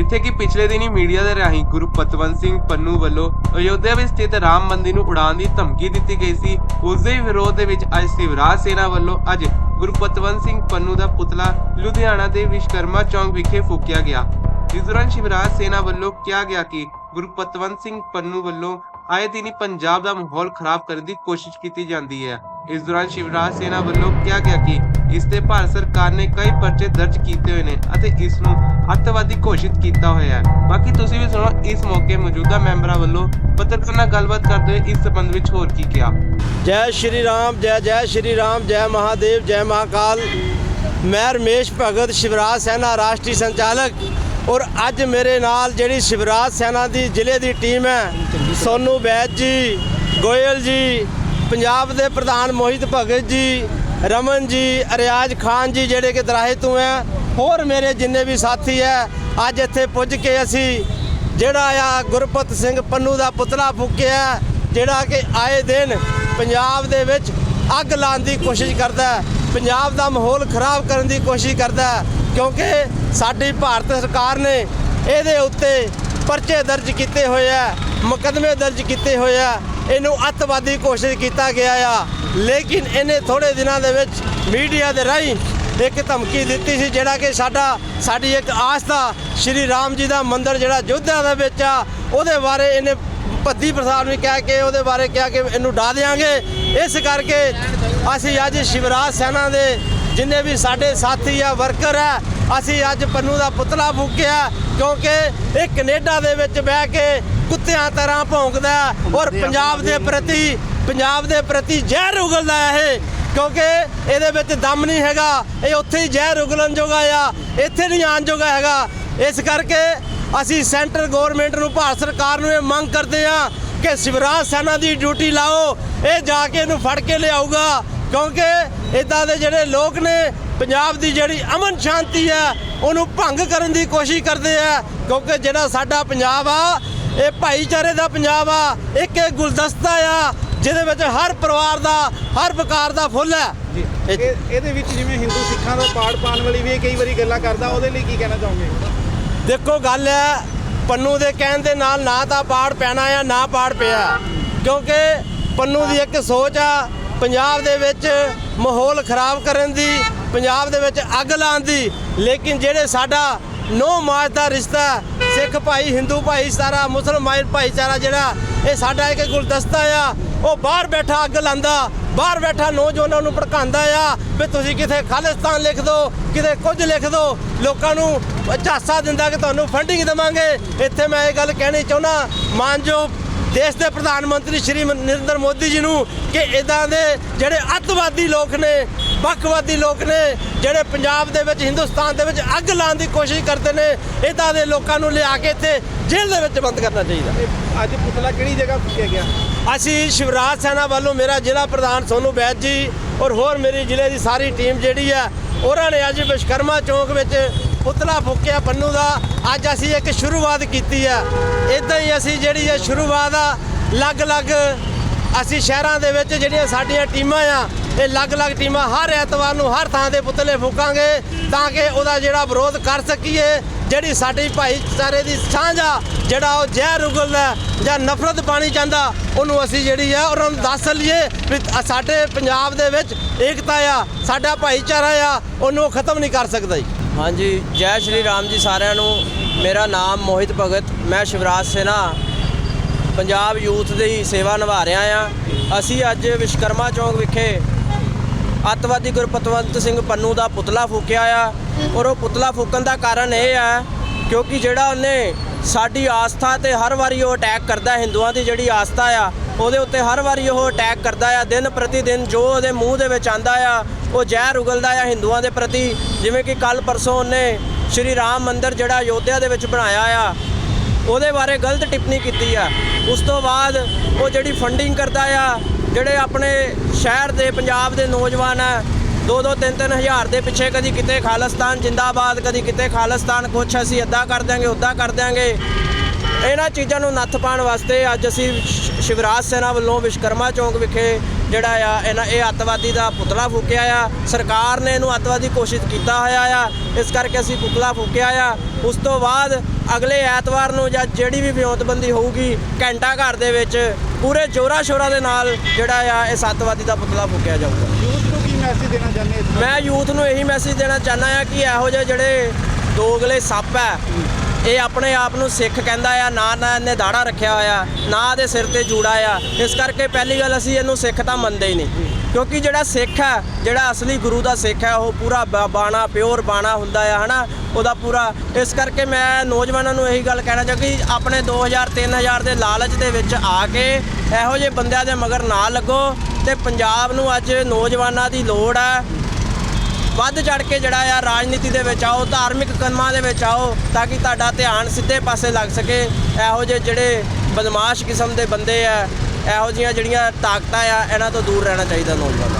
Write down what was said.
ਜਿੱਥੇ ਕਿ ਪਿਛਲੇ ਦਿਨੀ ਮੀਡੀਆ ਦੇ ਰਾਹੀਂ ਗੁਰੂ ਪਤਵੰਤ ਸਿੰਘ ਪੰਨੂ ਵੱਲੋਂ ਅਯੋਧਿਆ ਵਿੱਚ ਸਥਿਤ ਰਾਮ ਮੰਦਿਰ ਨੂੰ ਉਡਾਉਣ ਦੀ ਧਮਕੀ ਦਿੱਤੀ ਗਈ ਸੀ। ਉਸ ਦੇ ਵਿਰੋਧ ਦੇ ਵਿੱਚ ਅੱਜ ਸ਼ਿਵਰਾਜ ਸੇਨਾ ਵੱਲੋਂ ਅੱਜ ਗੁਰੂ ਪਤਵੰਤ ਸਿੰਘ ਪੰਨੂ ਦਾ ਪੁਤਲਾ ਲੁਧਿਆਣਾ ਦੇ ਵਿਸ਼ਕਰਮਾ ਚੌਂਕ ਵਿਖੇ ਫੂਕਿਆ ਗਿਆ। ਇਸ ਦੌਰਾਨ ਸ਼ਿਵਰਾਜ ਸੇਨਾ ਵੱਲੋਂ ਕਿਹਾ ਗਿਆ ਕਿ ਗੁਰੂ ਪਤਵੰਤ ਸਿੰਘ ਪੰਨੂ ਵੱਲੋਂ ਆਏ ਦਿਨ ਹੀ ਪੰਜਾਬ ਦਾ ਮਾਹੌਲ ਖਰਾਬ ਕਰਨ ਦੀ ਕੋਸ਼ਿਸ਼ ਕੀਤੀ ਜਾਂਦੀ ਹੈ। ਇਸ ਦੌਰਾਨ ਸ਼ਿਵਰਾਜ ਸੇਨਾ ਵੱਲੋਂ ਕਿਹਾ ਗਿਆ ਕਿ ਇਸ ਤੇ ਭਾਰਤ ਸਰਕਾਰ ਨੇ ਕਈ ਪਰਚੇ ਦਰਜ ਕੀਤੇ ਹੋਏ ਨੇ ਅਤੇ ਇਸ ਨੂੰ ਅੱਤਵਾਦੀ ਘੋਸ਼ਿਤ ਕੀਤਾ ਹੋਇਆ ਹੈ। ਬਾਕੀ ਤੁਸੀਂ ਵੀ ਸੁਣੋ, ਇਸ ਮੌਕੇ ਮੌਜੂਦਾ ਮੈਂਬਰਾਂ ਵੱਲੋਂ ਪੱਤਰਕਾਰ ਨਾਲ ਗੱਲਬਾਤ ਕਰਦੇ ਹੋਏ ਇਸ ਸੰਬੰਧ ਵਿੱਚ ਹੋਰ ਕੀ ਕਿਹਾ। ਜੈ ਸ਼੍ਰੀ ਰਾਮ, ਜੈ ਜੈ ਸ਼੍ਰੀ ਰਾਮ, ਜੈ ਮਹਾਦੇਵ, ਜੈ ਮਹਾਕਾਲ। ਮੈਂ ਰਮੇਸ਼ ਭਗਤ, ਸ਼ਿਵਰਾਜ ਸੈਨਾ ਰਾਸ਼ਟਰੀ ਸੰਚਾਲਕ। ਔਰ ਅੱਜ ਮੇਰੇ ਨਾਲ ਜਿਹੜੀ ਸ਼ਿਵਰਾਜ ਸੈਨਾ ਦੀ ਜ਼ਿਲ੍ਹੇ ਦੀ ਟੀਮ ਹੈ, ਸੋਨੂ ਬੈਦ ਜੀ, ਗੋਇਲ ਜੀ, ਪੰਜਾਬ ਦੇ ਪ੍ਰਧਾਨ ਮੋਹਿਤ ਭਗਤ ਜੀ, ਰਮਨ ਜੀ, ਅਰਿਆਜ ਖਾਨ ਜੀ, ਜਿਹੜੇ ਕਿ ਦਰਾਹੇ ਤੋਂ ਹੈ ਹੋਰ ਮੇਰੇ ਜਿੰਨੇ ਵੀ ਸਾਥੀ ਹੈ ਅੱਜ ਇੱਥੇ ਪੁੱਜ ਕੇ ਅਸੀਂ ਜਿਹੜਾ ਆ ਗੁਰਪਤ ਸਿੰਘ ਪੰਨੂ ਦਾ ਪੁਤਲਾ ਫੂਕਿਆ, ਜਿਹੜਾ ਕਿ ਆਏ ਦਿਨ ਪੰਜਾਬ ਦੇ ਵਿੱਚ ਅੱਗ ਲਾਉਣ ਦੀ ਕੋਸ਼ਿਸ਼ ਕਰਦਾ ਪੰਜਾਬ ਦਾ ਮਾਹੌਲ ਖਰਾਬ ਕਰਨ ਦੀ ਕੋਸ਼ਿਸ਼ ਕਰਦਾ ਕਿਉਂਕਿ ਸਾਡੀ ਭਾਰਤ ਸਰਕਾਰ ਨੇ ਇਹਦੇ ਉੱਤੇ ਪਰਚੇ ਦਰਜ ਕੀਤੇ ਹੋਏ ਆ ਮੁਕੱਦਮੇ ਦਰਜ ਕੀਤੇ ਹੋਏ ਆ ਇਹਨੂੰ ਅੱਤਵਾਦੀ ਕੋਸ਼ਿਸ਼ ਕੀਤਾ ਗਿਆ ਆ। ਲੇਕਿਨ ਇਹਨੇ ਥੋੜੇ ਦਿਨਾਂ ਦੇ ਵਿੱਚ ਮੀਡੀਆ ਦੇ ਰਾਹੀਂ ਇੱਕ ਧਮਕੀ ਦਿੱਤੀ ਸੀ ਜਿਹੜਾ ਕਿ ਸਾਡਾ ਸਾਡੀ ਇੱਕ ਆਸ ਦਾ ਸ਼੍ਰੀ ਰਾਮ ਜੀ ਦਾ ਮੰਦਿਰ ਜਿਹੜਾ ਯੋਧਿਆ ਦੇ ਵਿੱਚ ਆ ਉਹਦੇ ਬਾਰੇ ਇਹਨੇ ਭੱਦੀ ਪ੍ਰਸਾਦ ਨੇ ਕਿਹਾ ਕਿ ਉਹਦੇ ਬਾਰੇ ਕਿਹਾ ਕਿ ਇਹਨੂੰ ਡਾ ਦੇਾਂਗੇ ਇਸ ਕਰਕੇ ਅਸੀਂ ਅੱਜ ਸ਼ਿਵਰਾਜ ਸੈਨਾ ਦੇ ਜਿੰਨੇ ਵੀ ਸਾਡੇ ਸਾਥੀ ਆ ਵਰਕਰ ਆ ਅਸੀਂ ਅੱਜ ਪੰਨੂ ਦਾ ਪੁਤਲਾ ਫੂਕਿਆ ਕਿਉਂਕਿ ਇਹ ਕੈਨੇਡਾ ਦੇ ਵਿੱਚ ਬਹਿ ਕੇ ਕੁੱਤਿਆਂ ਤਰ੍ਹਾਂ ਭੌਂਕਦਾ ਔਰ ਪੰਜਾਬ ਦੇ ਪ੍ਰਤੀ ਪੰਜਾਬ ਦੇ ਪ੍ਰਤੀ ਜ਼ਹਿਰ ਉਗਲਦਾ ਹੈ ਇਹ। ਕਿਉਂਕਿ ਇਹਦੇ ਵਿੱਚ ਦਮ ਨਹੀਂ ਹੈਗਾ। ਇਹ ਉੱਥੇ ਹੀ ਜ਼ਹਿਰ ਉਗਲਣ ਜੋਗਾ ਆ। ਇੱਥੇ ਨਹੀਂ ਆਉਣ ਜੋਗਾ ਹੈਗਾ। ਇਸ ਕਰਕੇ ਅਸੀਂ ਸੈਂਟਰ ਗਵਰਨਮੈਂਟ ਨੂੰ, ਭਾਰਤ ਸਰਕਾਰ ਨੂੰ ਇਹ ਮੰਗ ਕਰਦੇ ਆ ਕਿ ਸ਼ਿਵਰਾਜ ਸੈਨਾ ਦੀ ਡਿਊਟੀ ਲਾਓ। ਇਹ ਜਾ ਕੇ ਇਹਨੂੰ ਫੜ ਕੇ ਲਿਆਊਗਾ। ਕਿਉਂਕਿ ਇਦਾਂ ਦੇ ਜਿਹੜੇ ਲੋਕ ਨੇ, ਪੰਜਾਬ ਦੀ ਜਿਹੜੀ ਅਮਨ ਸ਼ਾਂਤੀ ਹੈ, ਉਹਨੂੰ ਭੰਗ ਕਰਨ ਦੀ ਕੋਸ਼ਿਸ਼ ਕਰਦੇ ਆ। ਕਿਉਂਕਿ ਜਿਹੜਾ ਸਾਡਾ ਪੰਜਾਬ ਆ, ਇਹ ਭਾਈਚਾਰੇ ਦਾ ਪੰਜਾਬ ਆ। ਇੱਕ ਇਹ ਗੁਲਦਸਤਾ ਆ। ਜਿਹਦੇ ਵਿੱਚ ਹਰ ਪਰਿਵਾਰ ਦਾ ਹਰ ਪ੍ਰਕਾਰ ਦਾ ਫੁੱਲ ਹੈ। ਇਹ- ਇਹਦੇ ਵਿੱਚ ਜਿਵੇਂ ਹਿੰਦੂ ਸਿੱਖਾਂ ਦਾ ਪਾੜ ਪਾਣ ਵਾਲੀ ਵੀ ਇਹ ਕਈ ਵਾਰੀ ਗੱਲਾਂ ਕਰਦਾ ਉਹਦੇ ਲਈ ਕੀ ਕਹਿਣਾ ਚਾਹੋਗੇ? ਦੇਖੋ ਗੱਲ ਹੈ ਪੰਨੂ ਦੇ ਕਹਿਣ ਦੇ ਨਾਲ ਨਾ ਤਾਂ ਪਾੜ ਪੈਣਾ ਆ ਨਾ ਪਾੜ ਪਿਆ। ਕਿਉਂਕਿ ਪੰਨੂ ਦੀ ਇੱਕ ਸੋਚ ਆ ਪੰਜਾਬ ਦੇ ਵਿੱਚ ਮਾਹੌਲ ਖਰਾਬ ਕਰਨ ਦੀ ਪੰਜਾਬ ਦੇ ਵਿੱਚ ਅੱਗ ਲਾਉਣ ਦੀ। ਲੇਕਿਨ ਜਿਹੜੇ ਸਾਡਾ ਨੋ ਮਾਜ ਦਾ ਰਿਸ਼ਤਾ ਹੈ, ਸਿੱਖ ਭਾਈ ਹਿੰਦੂ ਭਾਈ ਸਾਰਾ ਮੁਸਲਮਾਨ ਭਾਈਚਾਰਾ ਜਿਹੜਾ ਇਹ ਸਾਡਾ ਇੱਕ ਗੁਲਦਸਤਾ ਆ। ਉਹ ਬਾਹਰ ਬੈਠਾ ਅੱਗ ਲਾਂਦਾ ਬਾਹਰ ਬੈਠਾ ਨੌਜਵਾਨਾਂ ਨੂੰ ਭੜਕਾਉਂਦਾ ਆ ਵੀ ਤੁਸੀਂ ਕਿਤੇ ਖਾਲਿਸਤਾਨ ਲਿਖ ਦਿਓ, ਕਿਤੇ ਕੁਝ ਲਿਖ ਦਿਓ, ਲੋਕਾਂ ਨੂੰ ਝਾਸਾ ਦਿੰਦਾ ਕਿ ਤੁਹਾਨੂੰ ਫੰਡਿੰਗ ਦੇਵਾਂਗੇ। ਇੱਥੇ ਮੈਂ ਇਹ ਗੱਲ ਕਹਿਣੀ ਚਾਹੁੰਦਾ, ਮਾਨਯੋਗ ਦੇਸ਼ ਦੇ ਪ੍ਰਧਾਨ ਮੰਤਰੀ ਸ਼੍ਰੀ ਨਰਿੰਦਰ ਮੋਦੀ ਜੀ ਨੂੰ ਕਿ ਇਦਾਂ ਦੇ ਜਿਹੜੇ ਅੱਤਵਾਦੀ ਲੋਕ ਨੇ ਵੱਖਵਾਦੀ ਲੋਕ ਨੇ ਜਿਹੜੇ ਪੰਜਾਬ ਦੇ ਵਿੱਚ ਹਿੰਦੁਸਤਾਨ ਦੇ ਵਿੱਚ ਅੱਗ ਲਾਉਣ ਦੀ ਕੋਸ਼ਿਸ਼ ਕਰਦੇ ਨੇ ਇਦਾਂ ਦੇ ਲੋਕਾਂ ਨੂੰ ਲਿਆ ਕੇ ਇੱਥੇ ਜੇਲ੍ਹ ਦੇ ਵਿੱਚ ਬੰਦ ਕਰਨਾ ਚਾਹੀਦਾ। ਅੱਜ ਪੁਤਲਾ ਕਿਹੜੀ ਜਗ੍ਹਾ ਫੁੱਕਿਆ ਗਿਆ? ਅਸੀਂ ਸ਼ਿਵਰਾਜ ਸੈਨਾ ਵੱਲੋਂ ਮੇਰਾ ਜ਼ਿਲ੍ਹਾ ਪ੍ਰਧਾਨ ਸੋਨੂ ਬੈਦ ਜੀ ਔਰ ਹੋਰ ਮੇਰੀ ਜ਼ਿਲ੍ਹੇ ਦੀ ਸਾਰੀ ਟੀਮ ਜਿਹੜੀ ਹੈ ਉਹਨਾਂ ਨੇ ਅੱਜ ਵਿਸ਼ਕਰਮਾ ਚੌਂਕ ਵਿੱਚ ਪੁਤਲਾ ਫੂਕਿਆ ਪੰਨੂ ਦਾ। ਅੱਜ ਅਸੀਂ ਇੱਕ ਸ਼ੁਰੂਆਤ ਕੀਤੀ ਹੈ ਇਦਾਂ ਹੀ ਅਸੀਂ ਜਿਹੜੀ ਹੈ ਸ਼ੁਰੂਆਤ ਆ ਅਲੱਗ-ਅਲੱਗ ਅਸੀਂ ਸ਼ਹਿਰਾਂ ਦੇ ਵਿੱਚ ਜਿਹੜੀਆਂ ਸਾਡੀਆਂ ਟੀਮਾਂ ਆ ਇਹ ਅਲੱਗ-ਅਲੱਗ ਟੀਮਾਂ ਹਰ ਐਤਵਾਰ ਨੂੰ ਹਰ ਥਾਂ ਦੇ ਪੁਤਲੇ ਫੂਕਾਂਗੇ ਤਾਂ ਕਿ ਉਹਦਾ ਜਿਹੜਾ ਵਿਰੋਧ ਕਰ ਸਕੀਏ, ਜਿਹੜੀ ਸਾਡੀ ਭਾਈਚਾਰੇ ਦੀ ਸਾਂਝ ਆ ਜਿਹੜਾ ਉਹ ਜ਼ਹਿਰ ਉਗਲਦਾ ਜਾਂ ਨਫ਼ਰਤ ਪਾਣੀ ਜਾਂਦਾ ਉਹਨੂੰ ਅਸੀਂ ਜਿਹੜੀ ਆ ਉਹਨਾਂ ਨੂੰ ਦੱਸ ਲਈਏ ਵੀ ਸਾਡੇ ਪੰਜਾਬ ਦੇ ਵਿੱਚ ਏਕਤਾ ਆ, ਸਾਡਾ ਭਾਈਚਾਰਾ ਆ, ਉਹਨੂੰ ਉਹ ਖਤਮ ਨਹੀਂ ਕਰ ਸਕਦਾ ਜੀ। ਹਾਂਜੀ, ਜੈ ਸ਼੍ਰੀ ਰਾਮ ਜੀ ਸਾਰਿਆਂ ਨੂੰ। ਮੇਰਾ ਨਾਮ ਮੋਹਿਤ ਭਗਤ, ਮੈਂ ਸ਼ਿਵਰਾਜ ਸੇਨਾ, ਪੰਜਾਬ ਯੂਥ ਦੀ ਸੇਵਾ ਨਿਭਾ ਰਿਹਾ ਆ। ਅਸੀਂ ਅੱਜ ਵਿਸ਼ਕਰਮਾ ਚੌਂਕ ਵਿਖੇ ਅੱਤਵਾਦੀ ਗੁਰਪਤਵੰਤ ਸਿੰਘ ਪੰਨੂ ਦਾ ਪੁਤਲਾ ਫੂਕਿਆ ਆ। ਔਰ ਉਹ ਪੁਤਲਾ ਫੂਕਣ ਦਾ ਕਾਰਨ ਇਹ ਆ ਕਿਉਂਕਿ ਜਿਹੜਾ ਉਹਨੇ ਸਾਡੀ ਆਸਥਾ ਤੇ ਹਰ ਵਾਰੀ ਉਹ ਅਟੈਕ ਕਰਦਾ ਹਿੰਦੂਆਂ ਦੀ ਜਿਹੜੀ ਆਸਥਾ ਆ, ਉਹਦੇ ਉੱਤੇ ਹਰ ਵਾਰੀ ਉਹ ਅਟੈਕ ਕਰਦਾ ਆ। ਦਿਨ ਪ੍ਰਤੀ ਦਿਨ ਜੋ ਉਹਦੇ ਮੂੰਹ ਦੇ ਵਿੱਚ ਆਂਦਾ ਆ, ਉਹ ਜ਼ਹਿਰ ਉਗਲਦਾ ਆ ਹਿੰਦੂਆਂ ਦੇ ਪ੍ਰਤੀ। ਜਿਵੇਂ ਕਿ ਕੱਲ ਪਰਸੋਂ ਉਹਨੇ ਸ਼੍ਰੀ ਰਾਮ ਮੰਦਿਰ ਜਿਹੜਾ ਅਯੋਧਿਆ ਦੇ ਵਿੱਚ ਬਣਾਇਆ ਆ, ਉਹਦੇ ਬਾਰੇ ਗਲਤ ਟਿੱਪਣੀ ਕੀਤੀ ਆ। ਉਸ ਤੋਂ ਬਾਅਦ ਉਹ ਜਿਹੜੀ ਫੰਡਿੰਗ ਕਰਦਾ ਆ ਜਿਹੜੇ ਆਪਣੇ ਸ਼ਹਿਰ ਦੇ, ਪੰਜਾਬ ਦੇ ਨੌਜਵਾਨ ਹੈ, ਦੋ ਦੋ, ਤਿੰਨ ਤਿੰਨ ਹਜ਼ਾਰ ਦੇ ਪਿੱਛੇ ਕਦੀ ਕਿਤੇ ਖਾਲਿਸਤਾਨ ਜਿੰਦਾਬਾਦ, ਕਦੀ ਕਿਤੇ ਖਾਲਿਸਤਾਨ, ਕੁਛ ਅਸੀਂ ਇੱਦਾਂ ਕਰ ਦਿਆਂਗੇ ਉੱਦਾਂ ਕਰ ਦਿਆਂਗੇ। ਇਹਨਾਂ ਚੀਜ਼ਾਂ ਨੂੰ ਨੱਥ ਪਾਉਣ ਵਾਸਤੇ ਅੱਜ ਅਸੀਂ ਸ਼ਿ- ਸ਼ਿਵਰਾਜ ਸੈਨਾ ਵੱਲੋਂ ਵਿਸ਼ਕਰਮਾ ਚੌਂਕ ਵਿਖੇ ਜਿਹੜਾ ਆ ਇਹਨਾਂ ਇਹ ਅੱਤਵਾਦੀ ਦਾ ਪੁਤਲਾ ਫੂਕਿਆ ਆ। ਸਰਕਾਰ ਨੇ ਇਹਨੂੰ ਅੱਤਵਾਦੀ ਘੋਸ਼ਿਤ ਕੀਤਾ ਹੋਇਆ ਆ। ਇਸ ਕਰਕੇ ਅਸੀਂ ਪੁਤਲਾ ਫੂਕਿਆ ਆ। ਉਸ ਤੋਂ ਬਾਅਦ ਅਗਲੇ ਐਤਵਾਰ ਨੂੰ ਜਾਂ ਜਿਹੜੀ ਵੀ ਵਿਉਂਤਬੰਦੀ ਹੋਊਗੀ ਘੰਟਾ ਘਰ ਦੇ ਵਿੱਚ ਪੂਰੇ ਜੋਰਾ ਸ਼ੋਰਾ ਦੇ ਨਾਲ ਜਿਹੜਾ ਆ ਇਹ ਸੱਤਵਾਦੀ ਦਾ ਪੁਤਲਾ ਫੂਕਿਆ ਜਾਊਗਾ। ਯੂਥ ਨੂੰ ਕੀ ਮੈਸੇਜ ਦੇਣਾ ਚਾਹੁੰਦੇ ਇਸ? ਮੈਂ ਯੂਥ ਨੂੰ ਇਹੀ ਮੈਸੇਜ ਦੇਣਾ ਚਾਹੁੰਦਾ ਆ ਕਿ ਇਹੋ ਜਿਹੇ ਜਿਹੜੇ ਦੋਗਲੇ ਸੱਪ ਹੈ ਇਹ ਆਪਣੇ ਆਪ ਨੂੰ ਸਿੱਖ ਕਹਿੰਦਾ ਆ, ਨਾ ਨਾ ਇਹਨੇ ਦਾੜਾ ਰੱਖਿਆ ਹੋਇਆ, ਨਾ ਇਹਦੇ ਸਿਰ ਤੇ ਜੂੜਾ ਆ। ਇਸ ਕਰਕੇ ਪਹਿਲੀ ਗੱਲ ਅਸੀਂ ਇਹਨੂੰ ਸਿੱਖ ਤਾਂ ਮੰਨਦੇ ਹੀ ਨਹੀਂ। ਕਿਉਂਕਿ ਜਿਹੜਾ ਸਿੱਖ ਹੈ, ਜਿਹੜਾ ਅਸਲੀ ਗੁਰੂ ਦਾ ਸਿੱਖ ਹੈ, ਉਹ ਪੂਰਾ ਬ- ਬਾਣਾ, ਪਿਓਰ ਬਾਣਾ ਹੁੰਦਾ ਆ, ਹਨਾ? ਉਹਦਾ ਪੂਰਾ, ਇਸ ਕਰਕੇ ਮੈਂ ਨੌਜਵਾਨਾਂ ਨੂੰ ਇਹੀ ਗੱਲ ਕਹਿਣਾ ਚਾਹੁੰਦਾ ਕਿ ਆਪਣੇ 2000 3000 ਦੇ ਲਾਲਚ ਦੇ ਵਿੱਚ ਆ ਕੇ ਇਹੋ ਜਿਹੇ ਬੰਦਿਆਂ ਦੇ ਮਗਰ ਨਾ ਲੱਗੋ ਤੇ ਪੰਜਾਬ ਨੂੰ ਅੱਜ ਨੌਜਵਾਨਾਂ ਦੀ ਲੋੜ ਹੈ ਵੱਧ ਚੜ ਕੇ ਜਿਹੜਾ ਆ ਰਾਜਨੀਤੀ ਦੇ ਵਿੱਚ ਆਓ, ਧਾਰਮਿਕ ਕੰਮਾਂ ਦੇ ਵਿੱਚ ਆਓ ਤਾਂ ਕਿ ਤੁਹਾਡਾ ਧਿਆਨ ਸਿੱਧੇ ਪਾਸੇ ਲੱਗ ਸਕੇ। ਇਹੋ ਜਿਹੇ ਜਿਹੜੇ ਬਦਮਾਸ਼ ਕਿਸਮ ਦੇ ਬੰਦੇ ਆ, ਇਹੋ ਜਿਹੀਆਂ ਜਿਹੜੀਆਂ ਤਾਕਤਾਂ ਆ, ਇਹਨਾਂ ਤੋਂ ਦੂਰ ਰਹਿਣਾ ਚਾਹੀਦਾ ਨੌਜਵਾਨਾਂ ਨੂੰ।